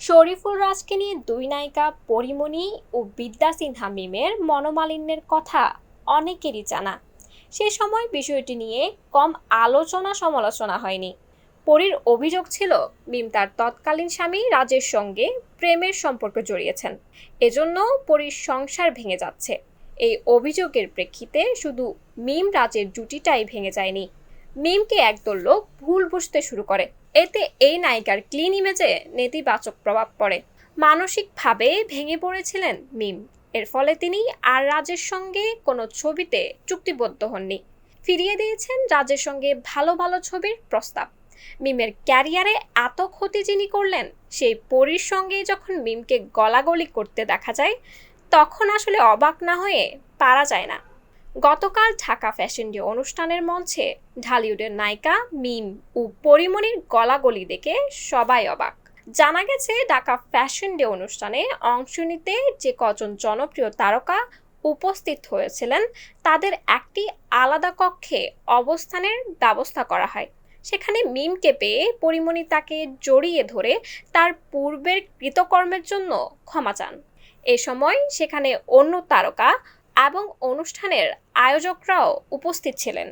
শরীফুল রাজকে নিয়ে দুই নায়িকা পরিমণি ও বিদ্যা সিনহা মিমের মনোমালিন্যের কথা অনেকেরই জানা। সে সময় বিষয়টি নিয়ে কম আলোচনা সমালোচনা হয়নি। পরীর অভিযোগ ছিল, মিম তার তৎকালীন স্বামী রাজের সঙ্গে প্রেমের সম্পর্ক জড়িয়েছেন। এজন্য পরীর সংসার ভেঙে যাচ্ছে। এই অভিযোগের প্রেক্ষিতে শুধু মিম রাজের জুটিটাই ভেঙে যায়নি। মিমকে একদল লোক ভুল বুঝতে শুরু করে। এতে এই নায়িকার ক্লিন ইমেজে নেতিবাচক প্রভাব পড়ে। মানসিকভাবে ভেঙে পড়েছিলেন মিম। এর ফলে তিনি আর রাজের সঙ্গে কোনো ছবিতে চুক্তিবদ্ধ হননি। ফিরিয়ে দিয়েছেন রাজের সঙ্গে ভালো ভালো ছবির প্রস্তাব। মিমের ক্যারিয়ারে এত ক্ষতি যিনি করলেন, সেই পরীর সঙ্গে যখন মিমকে গলাগলি করতে দেখা যায়, তখন আসলে অবাক না হয়ে পারা যায় না। গতকাল ঢাকা ফ্যাশন ডে অনুষ্ঠানের মঞ্চে ঢালিউডের নায়িকা, মিম ও পরিমণির গলাগলি দেখে সবাই অবাক। জানা গেছে, ঢাকা ফ্যাশন ডে অনুষ্ঠানে অংশ নিতে যে কজন জনপ্রিয় তারকা উপস্থিত হয়েছিলেন, তাদের একটি আলাদা কক্ষে অবস্থানের ব্যবস্থা করা হয়। সেখানে মিমকে পেয়ে পরিমণি তাকে জড়িয়ে ধরে তার পূর্বের কৃতকর্মের জন্য ক্ষমা চান। এ সময় সেখানে অন্য তারকা এবং অনুষ্ঠানের আয়োজকরাও উপস্থিত ছিলেন।